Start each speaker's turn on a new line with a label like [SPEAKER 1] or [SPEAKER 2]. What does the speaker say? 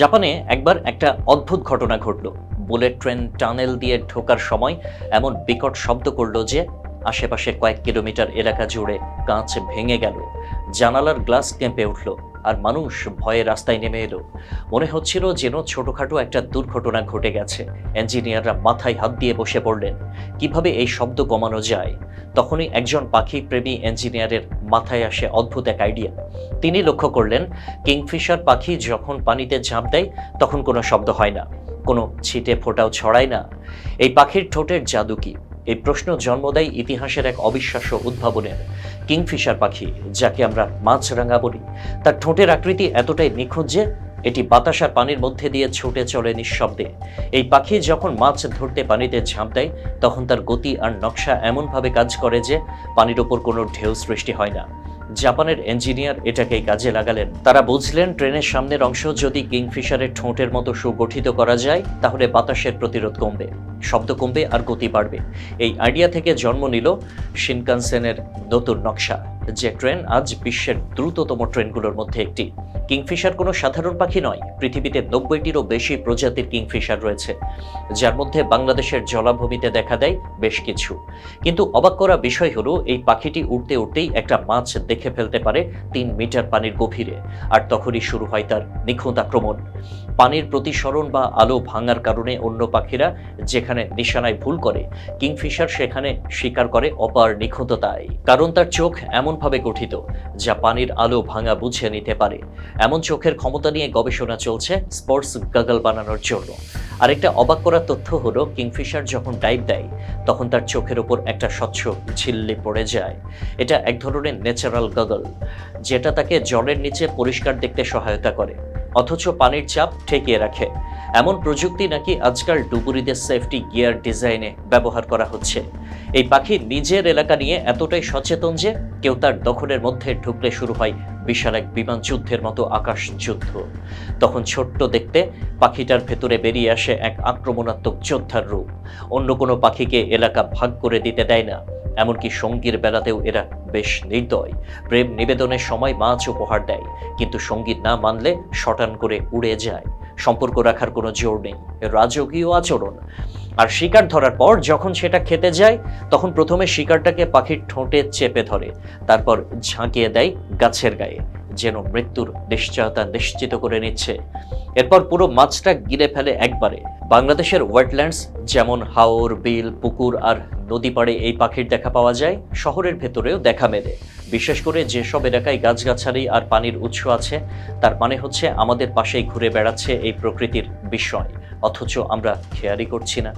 [SPEAKER 1] জাপানে একবার একটা অদ্ভুত ঘটনা ঘটল। বুলেট ট্রেন টানেল দিয়ে ঢোকার সময় এমন বিকট শব্দ করল যে আশেপাশের কয়েক কিলোমিটার এলাকা জুড়ে কাঁচ ভেঙে গেল। জানালার গ্লাস কেঁপে উঠল আর মানুষ ভয়ে রাস্তায় নেমে এলো। মনে হচ্ছিল যেন ছোটখাটো একটা দুর্ঘটনা ঘটে গেছে। ইঞ্জিনিয়াররা মাথায় হাত দিয়ে বসে পড়লেন। কীভাবে এই শব্দ কমানো যায়? তখনই একজন পাখি প্রেমী ইঞ্জিনিয়ারের মাথায় আসে অদ্ভুত এক আইডিয়া। তিনি লক্ষ্য করলেন, কিংফিশার পাখি যখন পানিতে ঝাঁপ দেয়, তখন কোনো শব্দ হয় না। কোনো ছিটে ফোটাও ছড়ায় না। এই পাখির ঠোঁটের জাদু কি? এই প্রশ্ন জন্ম দেয় ইতিহাসের এক অবিশ্বাস্য উদ্ভাবনের কিংফিশার পাখি, যাকে আমরা মাছরাঙা বলি, তার ঠোঁটের আকৃতি এতটাই নিখুঁত যে এটি বাতাস আর পানির মধ্যে দিয়ে ছুটে চলে নিঃশব্দে। এই পাখি যখন মাছ ধরতে পানিতে ঝাঁপ দেয়, তখন তার গতি আর নকশা এমনভাবে কাজ করে যে পানির ওপর কোনো ঢেউ সৃষ্টি হয় না। জাপানের ইঞ্জিনিয়ার এটাকেই কাজে লাগালেন। তারা বুঝলেন, ট্রেনের সামনের অংশ যদি কিংফিশারের ঠোঁটের মতো সুগঠিত করা যায়, তাহলে বাতাসের প্রতিরোধ কমবে। শব্দ কমবে আর গতি বাড়বে। এই আইডিয়া থেকে জন্ম নিল শিনকানসেনের নতুন নকশা, যে ট্রেন আজ বিশ্বের দ্রুততম ট্রেনগুলোর মধ্যে একটি। কিংফিশার কোনো সাধারণ পাখি নয়, পৃথিবীতে নব্বইটিরও বেশি প্রজাতির কিংফিশার রয়েছে। যার মধ্যে বাংলাদেশের জলাভূমিতে দেখা দেয় বেশ কিছু। কিন্তু অবাক করা বিষয় হলো, এই পাখিটি উঠতে উঠতেই একটা মাছ দেখে ফেলতে পারে তিন মিটার পানির গভীরে, আর তখনই শুরু হয় তার নিখুঁত আক্রমণ। পানির প্রতিসরণ বা আলো ভাঙার কারণে অন্য পাখিরা যেখানে নিশানায় ভুল করে। কিংফিশার সেখানে শিকার করে অপার নিখুঁততায়। কারণ তার চোখ এমনভাবে গঠিত, যা পানির আলো ভাঙা বুঝে নিতে পারে। এমন চোখের ক্ষমতা নিয়ে গবেষণা চলছে স্পোর্টস গাগল বানানোর জন্য। আরেকটা অবাক করা তথ্য হলো, কিংফিশার যখন ডাইভ দেয়, তখন তার চোখের ওপর একটা স্বচ্ছ ঝিল্লি পড়ে যায়। এটা এক ধরনের ন্যাচারাল গগল যেটা তাকে জলের নিচে পরিষ্কার দেখতে সহায়তা করে। অথচ পানির চাপ ঠেকিয়ে রাখে। এমন প্রযুক্তি নাকি আজকাল ডুবুরিদের সেফটি গিয়ার ডিজাইনে ব্যবহার করা হচ্ছে। এই পাখি নিজের এলাকা নিয়ে এতটাই সচেতন যে কেউ তার দখলের মধ্যে ঢুকলে শুরু হয় বিশাল এক বিমান যুদ্ধের মতো আকাশ যুদ্ধ। তখন ছোট্ট দেখতে পাখিটার ভেতরে বেরিয়ে আসে এক আক্রমণাত্মক যোদ্ধার রূপ। অন্য কোনো পাখিকে এলাকা ভাগ করে দিতে দেয় না, এমনকি সঙ্গীর বেলাতেও এরা বেশ নির্দয়। প্রেম নিবেদনের সময় মাছ উপহার দেয়, কিন্তু সংগীত না মানলে শটান করে উড়ে যায়। সম্পর্ক রাখার কোনো জোর নেই। রাজকীয় আচরণ। আর শিকার ধরার পর যখন সেটা খেতে যায়, তখন প্রথমে শিকারটাকে পাখির ঠোঁটে চেপে ধরে, তারপর ঝাঁকিয়ে দেয় গাছের গায়ে, যেন মৃত্যুর নিশ্চয়তা নিশ্চিত করে নিচ্ছে। এরপর পুরো মাছটা গিলে ফেলে একবারে। বাংলাদেশের ওয়েটল্যান্ডস, যেমন হাওর, বিল, পুকুর আর নদী পাড়ে এই পাখির দেখা পাওয়া যায়, শহরের ভেতরেও দেখা মেলে। বিশেষ করে যেসব এলাকায় গাছগাছালি আর পানির উৎস আছে, তার মানে হচ্ছে আমাদের পাশেই ঘুরে বেড়াচ্ছে এই প্রকৃতির বিষয়। অথচ আমরা খেয়ালই করছি না।